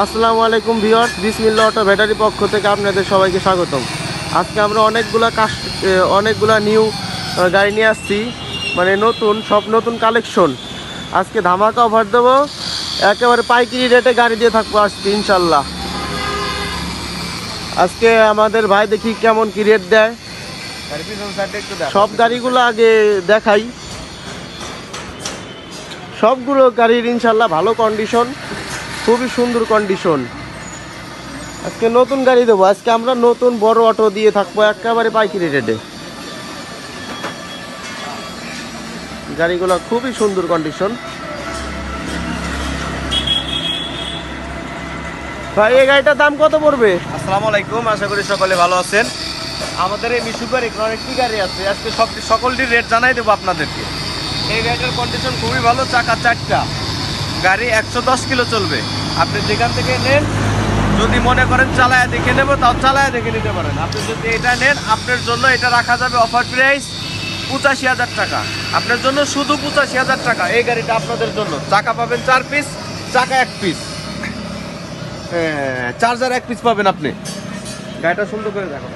আসসালামু আলাইকুম ভিওয়ার্স বিসমিল্লা auto battery পক্ষ থেকে আপনাদের সবাইকে স্বাগতম। আজকে আমরা অনেকগুলা কাস অনেকগুলা নিউ গাড়ি নিয়ে আসছি মানে নতুন, সব নতুন কালেকশন। আজকে ধামাকা অফার দেবো, একেবারে পাইকারি রেটে গাড়ি দিয়ে থাকব আজকে, ইনশাল্লাহ। আজকে আমাদের ভাই দেখি কেমন কি রেট দেয়। সব গাড়িগুলো আগে দেখাই। সবগুলো গাড়ির ইনশাল্লাহ ভালো কন্ডিশন খুবই সুন্দর কন্ডিশন আজকে নতুন গাড়ি দেবো, আজকে আমরা নতুন বড় অটো দিয়ে থাকব, একেবারে পাইকারি রেটে। গাড়িগুলো খুবই সুন্দর কন্ডিশন ভাই, এই গাড়িটার দাম কত পড়বে? আসসালামু আলাইকুম, আশা করি সকলে ভালো আছেন। আমাদের এই মিশুকার এখানে অনেকটি গাড়ি আছে। আজকে সব সকলটির রেট জানাই দেবো আপনাদেরকে। এই গাড়িটার কন্ডিশন খুবই ভালো, চাকা চারটা। গাড়ি একশো দশ কিলো চলবে। আপনি যেখান থেকে নেন, যদি মনে করেন চালায় দেখে নেব তাও চালায় দেখে নিতে পারেন। আপনি যদি এটা নেন, আপনার জন্য এটা রাখা যাবে অফার প্রাইস পঁচাশি হাজার টাকা। আপনার জন্য শুধু পঁচাশি হাজার টাকা, এই গাড়িটা আপনাদের জন্য। চাকা পাবেন চার পিস চাকা এক পিস হ্যাঁ চার্জার এক পিস পাবেন আপনি। গাড়িটা সুন্দর করে দেখো।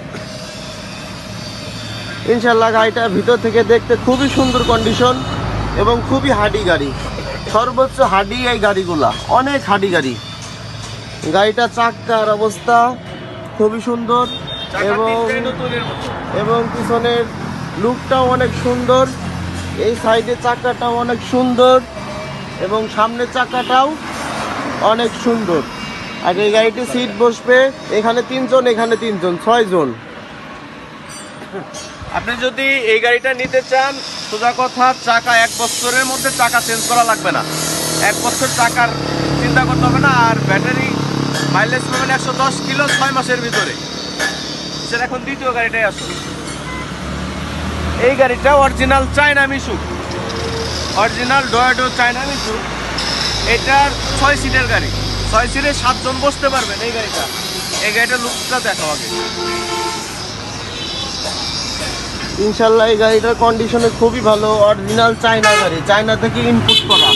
ইনশাল্লাহ গাড়িটা ভিতর থেকে দেখতে খুবই সুন্দর কন্ডিশন এবং খুবই হাডি গাড়ি। সর্বোচ্চ হাডি এই গাড়িগুলা অনেক হাডি গাড়ি। গাড়িটা চাক্কার অবস্থা খুবই সুন্দর এবং এবং পিছনের লুকটাও অনেক সুন্দর এই সাইডে চাকাটাও অনেক সুন্দর এবং সামনের চাকাটাও অনেক সুন্দর। আর এই গাড়িতে সিট বসবে এখানে তিনজন এখানে তিনজন ছয়জন। আপনি যদি এই গাড়িটা নিতে চান সোজা কথা, চাকা এক বছরের মধ্যে চাকা চেঞ্জ করা লাগবে না। এক বছর চাকার চিন্তা করতে হবে না, আর ব্যাটারি মাইলেজ পাবেন একশো দশ কিলো ছয় মাসের ভিতরে। সেটা এখন দ্বিতীয় গাড়িটাই আসুন। এই গাড়িটা অরিজিনাল চায়না মিশু অরিজিনাল ডোয়াডো চায়না মিশু এটার ছয় সিটের গাড়ি। ছয় সিটে সাতজন বসতে পারবেন এই গাড়িটা। এই গাড়িটার লুকটা দেখো আগে। ইনশাল্লাহ এই গাড়িটার কন্ডিশনে খুবই ভালো। অরিজিনাল চায়না গাড়ি। চায়না থেকে ইনপুট করা।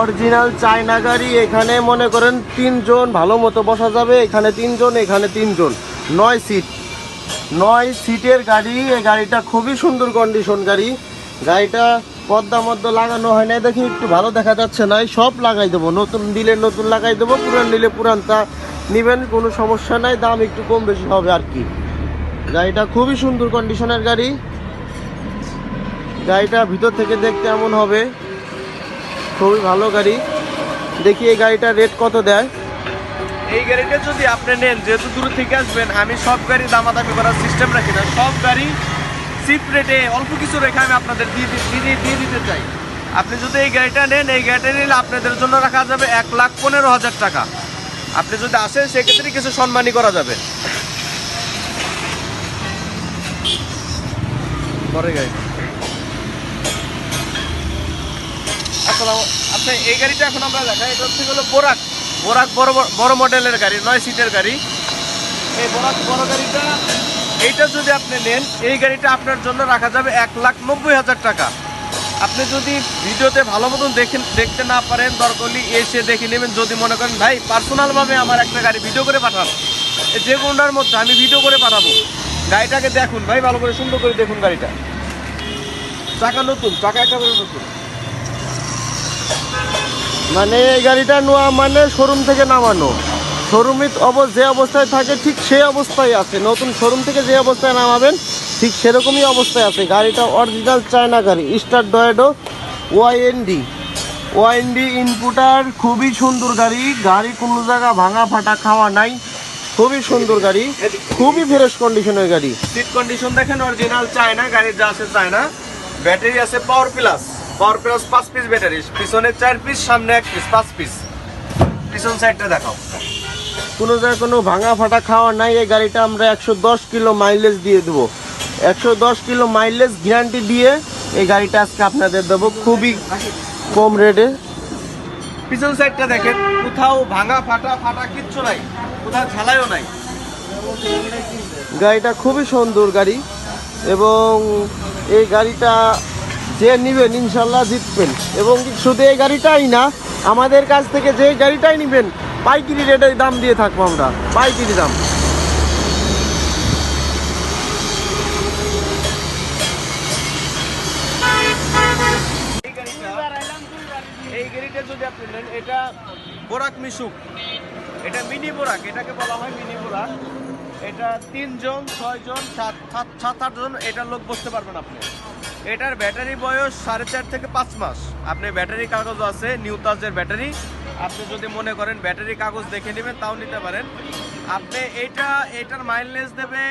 অরিজিনাল চায়না গাড়ি, এখানে মনে করেন তিনজন ভালো মতো বসা যাবে। এখানে তিনজন এখানে তিনজন। নয় সিট নয় সিটের গাড়ি, এই গাড়িটা খুবই সুন্দর কন্ডিশন গাড়ি। গাড়িটা পদ্মা মধ্য লাগানো হয় না দেখি একটু ভালো দেখা যাচ্ছে না সব লাগাই দেবো। নতুন দিলে নতুন লাগাই দেবো, পুরান নিলে পুরানটা নেবেন, কোনো সমস্যা নাই। দাম একটু কম বেশি হবে আর কি। গাড়িটা খুবই সুন্দর কন্ডিশনের গাড়ি। গাড়িটা ভিতর থেকে দেখতে এমন হবে। খুবই ভালো গাড়ি। দেখি এই গাড়িটা রেট কত দেয়। এই গাড়িটা যদি আপনি নেন, যেহেতু দূর থেকে আসবেন, আমি সব গাড়ি দামাদামি করার সিস্টেম রাখি না। সব গাড়ি চিপ রেটে অল্প কিছু রেখে আমি আপনাদের দিয়ে দিয়ে দিয়ে দিতে চাই। আপনি যদি এই গাড়িটা নেন, এই গাড়িটা নিলে আপনাদের জন্য রাখা যাবে এক লাখ পনেরো হাজার টাকা। আপনি যদি আসেন, সেক্ষেত্রে কিছু সম্মানই করা যাবে। পরে গাড়ি আসসালাম আপনি এই গাড়িটা এখন আমরা দেখাই এটা হচ্ছে হলো বোরাক বোরাক বড় বড়- মডেলের গাড়ি নয় সিটের গাড়ি। এই বোরাক বড় গাড়িটা এইটা যদি আপনি নেন এই গাড়িটা আপনার জন্য রাখা যাবে এক লাখ নব্বই হাজার টাকা। আপনি যদি ভিডিওতে ভালো মতন দেখেন দেখতে না পারেন দরকারলি এসে দেখে নেবেন। যদি মনে করেন ভাই পার্সোনালভাবে আমার একটা গাড়ি ভিডিও করে পাঠান। যে কোনটার মধ্যে আমি ভিডিও করে পাঠাবো। গাড়িটাকে দেখুন ভাই, ভালো করে সুন্দর করে দেখুন গাড়িটা। চাকা নতুন, চাকা একেবারে নতুন। মানে এই গাড়িটা নেওয়া মানে শোরুম থেকে নামানো। শোরুমে যে অবস্থায় থাকে ঠিক সেই অবস্থায় আছে। নতুন শোরুম থেকে যে অবস্থায় নামাবেন, ঠিক সেরকমই অবস্থায় আছে। গাড়িটা অরিজিনাল চায়না গাড়ি স্টার ডয়েডো ওয়াইএনডি ওয়াইএনডি ইনপুটার খুবই সুন্দর গাড়ি। গাড়ি কোনো জায়গা ভাঙা ফাটা খাওয়া নাই। খুবই সুন্দর গাড়ি খুবই ফ্রেশ কন্ডিশনের গাড়ি। সিট কন্ডিশন দেখেন অরিজিনাল চায়না গাড়ির যা আছে চায়না ব্যাটারি আছে পাওয়ার প্লাস পাওয়ার প্লাস পাঁচ পিস ব্যাটারি পিছনে চার পিস সামনে এক পিস পাঁচ পিস পিছন সাইডটা দেখাও। কোনো জায়গায় কোনো ভাঙা ফাটা খাওয়া নাই এই গাড়িটা আমরা একশো দশ কিলো মাইলেজ দিয়ে দেবো। একশো দশ কিলো মাইলেজ গ্যারান্টি দিয়ে এই গাড়িটা আজকে আপনাদের দেবো খুবই কম রেটে পিছন সাইডটা দেখেন কোথাও ভাঙা ফাটা ফাটা কিচ্ছু নাই। গাড়িটা খুবই সুন্দর গাড়ি এবং এই গাড়িটা যে নেবেন ইনশাল্লাহ জিতবেন। এবং শুধু এই গাড়িটাই না, আমাদের কাছ থেকে যে গাড়িটাই নেবেন, পাইকিরি রেটের দাম দিয়ে থাকব আমরা, পাইকিরি দাম এই গাড়িটা গাড়িটা যদি আপনি নেন, এটা বোরাক মিশুক। এটা মিনি বোরাক, এটাকে বলা হয় মিনি বোরাক। এটা তিনজন ছয়জন সাত সাত সাত আটজন এটা লোক বসতে পারবেন আপনি। এটার ব্যাটারি বয়স সাড়ে চার থেকে পাঁচ মাস। আপনি ব্যাটারি কাগজ আছে, নিউ তাজের ব্যাটারি। আপনি যদি মনে করেন ব্যাটারি কাগজ দেখে নেবেন, তাও নিতে পারেন। আপনি এটা এটার মাইলেজ দেবে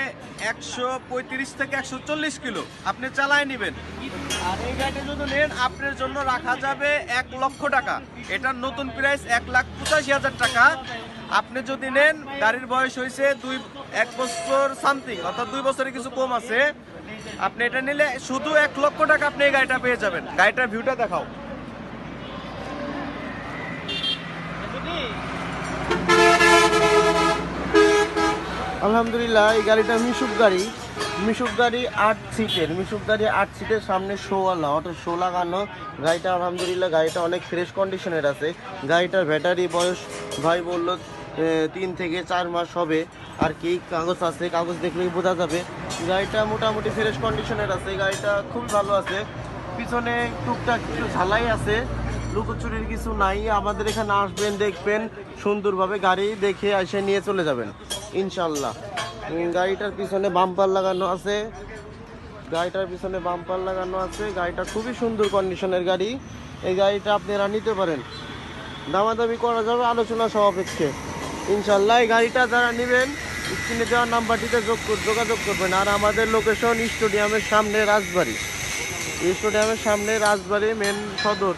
একশো পঁয়ত্রিশ থেকে একশো চল্লিশ কিলো। আপনি চালায় নেবেন। আর এই গাড়িটা যদি নেন, আপনার জন্য রাখা যাবে এক লক্ষ টাকা। এটার নতুন প্রাইস এক লাখ পঁচাশি হাজার টাকা। আপনি যদি নেন, গাড়ির বয়স হয়েছে দুই, এক বছর সামথিং অর্থাৎ দুই বছরের কিছু কম আছে। আপনি এটা নিলে শুধু এক লক্ষ টাকা আপনি এই গাড়িটা পেয়ে যাবেন। গাড়িটার ভিউটা দেখাও। আলহামদুলিল্লাহ, এই গাড়িটা মিশুক গাড়ি। মিশুক গাড়ি আট সিটের মিশুক গাড়ি আট সিটের সামনে শোওয়ালা অর্থাৎ শো লাগানো। গাড়িটা আলহামদুলিল্লাহ, গাড়িটা অনেক ফ্রেশ কন্ডিশনের আছে। গাড়িটার ব্যাটারি বয়স, ভাই বলল তিন থেকে চার মাস হবে। আর কি কাগজ আছে, কাগজ দেখলেই বোঝা যাবে। গাড়িটা মোটামুটি ফ্রেশ কন্ডিশনের আছে, গাড়িটা খুব ভালো আছে। পিছনে টুকটাক কিছু ঝালাই আছে। লুকোচুরির কিছু নাই, আমাদের এখানে আসবেন, দেখবেন, সুন্দরভাবে গাড়ি দেখে এসে নিয়ে চলে যাবেন, ইনশাল্লাহ। গাড়িটার পিছনে বাম্পার লাগানো আছে, গাড়িটার পিছনে বাম্পার লাগানো আছে, গাড়িটা খুবই সুন্দর কন্ডিশনের গাড়ি। এই গাড়িটা আপনারা নিতে পারেন। দামাদামি করা যাবে, আলোচনা সাপেক্ষে ইনশাল্লাহ, এই গাড়িটা যারা নেবেন, স্ক্রিনে দেওয়া নাম্বারটিতে যোগ যোগাযোগ করবেন। আর আমাদের লোকেশন স্টেডিয়ামের সামনে রাজবাড়ি। স্টেডিয়ামের সামনে রাজবাড়ি মেন সদর।